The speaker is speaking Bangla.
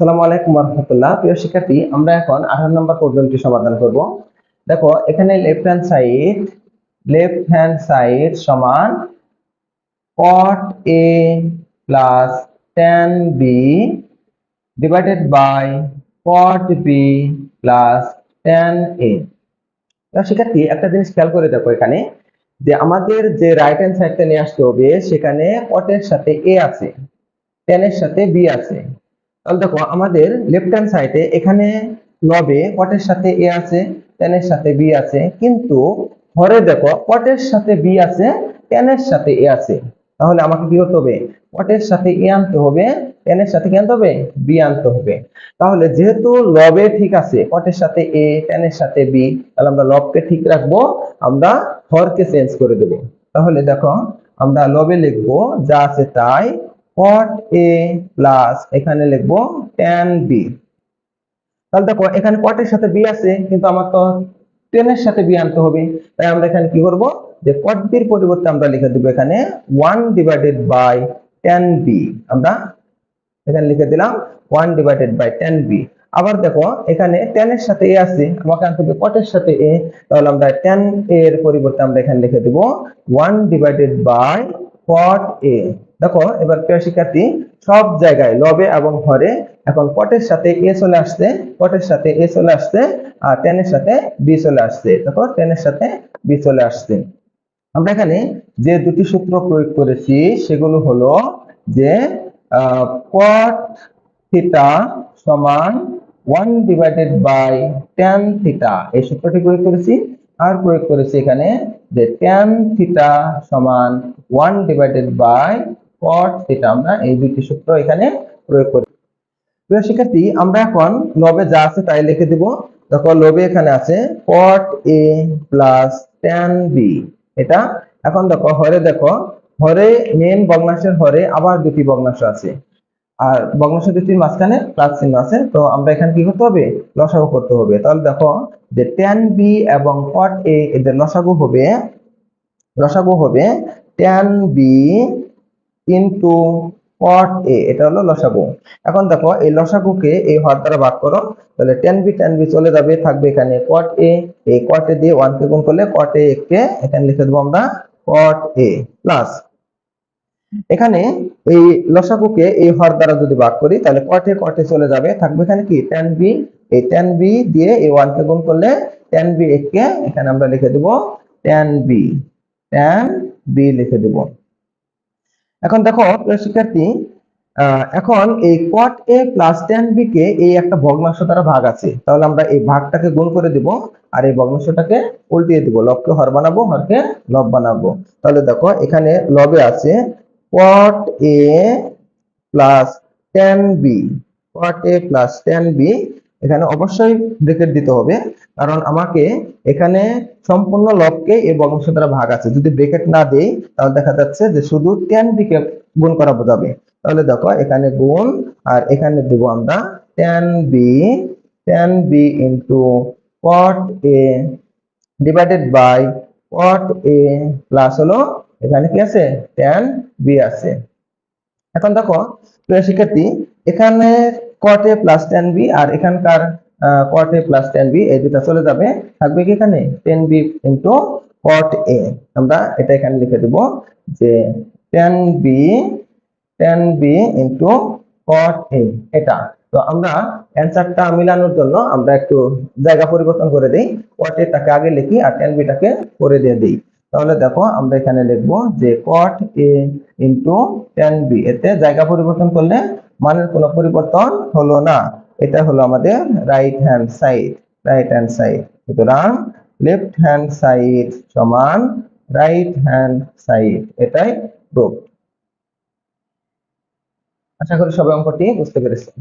সালামু আলাইকুম রহমতুল্লাহ প্রিয় শিক্ষার্থী, আমরা এখন আঠারো নম্বর প্রবলেমটি সমাধান করব। দেখো, এখানে left hand side left hand side সমান cot a plus tan b divided by cot b plus tan a শিক্ষার্থী, একটা জিনিস খেয়াল করে দেখো এখানে, যে আমাদের যে রাইট হ্যান্ড সাইডটা নিয়ে আসতে হবে, সেখানে কটের সাথে এ আছে টেনের সাথে বি আছে। তাহলে দেখো, আমাদের লেফট হ্যান্ড সাইডে এখানে লবে কটের সাথে এ আছে টেনের সাথে বি আছে, কিন্তু হরে দেখো কটের সাথে বি আছে টেনের সাথে এ আছে। তাহলে আমাকে কি করতে হবে? কটের সাথে এ আনতে হবে টেনের সাথে কি আনতে হবে? বি আনতে হবে। তাহলে যেহেতু লবে ঠিক আছে কটের সাথে এ টেনের সাথে বি তাহলে আমরা লবকে ঠিক রাখব, আমরা হরকে চেঞ্জ করে দেব। তাহলে দেখো, আমরা লবে লিখব, যা আছে তাই। Cot a প্লাস এখানে লিখব tan b তাহলে দেখো, এখানে cot এর সাথে b আছে, কিন্তু আমার তো tan এর সাথে b আনতে হবে। তাই আমরা এখানে কি করব? যে cot b এর পরিবর্তে আমরা লিখে দেব এখানে 1 ডিভাইডেড বাই tan b আমরা এখানে লিখে দিলাম 1 ডিভাইডেড বাই tan b আবার দেখো, এখানে tan এর সাথে a আছে, আমাকে আনতে হবে cot এর সাথে a তাহলে আমরা tan a এর পরিবর্তে আমরা এখানে লিখে দেব 1 ডিভাইডেড বাই cot এ দেখো, এবার প্রিয় শিক্ষার্থী, সব জায়গায় লবে এবং হরে, এখন পটের সাথে এ চলে আসছে পটের সাথে এ চলে আসছে, আর টেনের সাথে বি চলে আসছে। দেখো টেনের সাথে বি চলে আসছে। আমরা এখানে যে দুটি সূত্র প্রয়োগ করেছি, সেগুলো হলো যে পট থিটা সমান one divided by tan theta এই সূত্রটি প্রয়োগ করেছি আর প্রয়োগ করেছি এখানে যে টেন থিটা সমান one divided by cot theta আমরা এই দুটি সূত্র এখানে প্রয়োগ করি। প্রিয় শিক্ষার্থী, আমরা এখন লবে যা আছে তাই লিখে দিব। দেখো, লবে এখানে আছে cot a plus tan b এটা এখন দেখো, হরে দেখো, হরে মেন ভগ্নাংশের হরে আবার দুটি ভগ্নাংশ আছে। আর ভগ্নাংশ মাঝখানে প্লাস চিহ্ন আছে, তো আমরা এখানে কি করতে হবে? লসাগু করতে হবে। তাহলে দেখো যে tan b এবং cot a এদের লসাগু হবে লসাগু হবে tan b into cot a, এটা হলো লসাগু। এখন দেখো এই লসাগুকে এই হর দ্বারা ভাগ করো, তাহলে tan b tan b চলে যাবে, থাকবে এখানে cot a এই cot a দিয়ে 1 কে গুণ করলে cot a কে এখানে লিখে দেবো আমরা cot a প্লাস এখানে এই লসাগুকে এই হর দ্বারা যদি ভাগ করি, তাহলে cot a চলে যাবে। থাকবে এখানে কি? tan b এই tan b দিয়ে এই 1 কে গুণ করলে tan b কে এখানে আমরা লিখে দেব tan b tan b লিখে দেব। এখন দেখো শিক্ষার্থী এখন এই cot a plus tan b কে এই একটা ভগ্নাংশ দ্বারা ভাগ আছে। তাহলে আমরা এই ভাগটাকে গুণ করে দিব আর এই ভগ্নাংশটাকে উল্টিয়ে দিব। লবকে হর বানাবো, হরকে লব বানাবো। তাহলে দেখো, এখানে লবে আছে cot a plus b? Cot a plus tan b? এখানে অবশ্যই ব্রেকেট দিতে হবে, কারণ আমাকে এখানে সম্পূর্ণ লবকে এই ভগ্নাংশ দ্বারা ভাগ আছে। যদি ব্রেকেট না দেই, তাহলে দেখা যাচ্ছে যে শুধু tan b কে গুণ করা বোঝাবে। তাহলে দেখো, এখানে গুণ আর এখানে দেব আমরা tan b tan b into cot a divided by cot a plus হলো এখানে কি আছে? tan b আছে। এখন দেখো, প্রিয় শিক্ষার্থী, এখানে cot a tan b আর এখানকার cot a tan b, এই দুটা চলে যাবে। থাকবে কি এখানে? tan b cot a আমরা এটা এখানে লিখে দেব যে tan b tan b cot a এটা। তো আমরা অ্যান্সারটা মিলানোর জন্য আমরা একটু জায়গা পরিবর্তন করে দিই। cot a টাকে আগে লিখি আর tan b টাকে পরে দিয়ে দিই। তাহলে দেখো আমরা এখানে লিখব যে cot a into tan b এতে জায়গা পরিবর্তন করলে মানের কোনো পরিবর্তন হলো না। এটা হলো আমাদের right hand side right hand side সুতরাং লেফট হ্যান্ড সাইড সমান রাইট হ্যান্ড সাইড এটাই প্রুফ আশা করি সবাই অঙ্কটি বুঝতে পেরেছেন।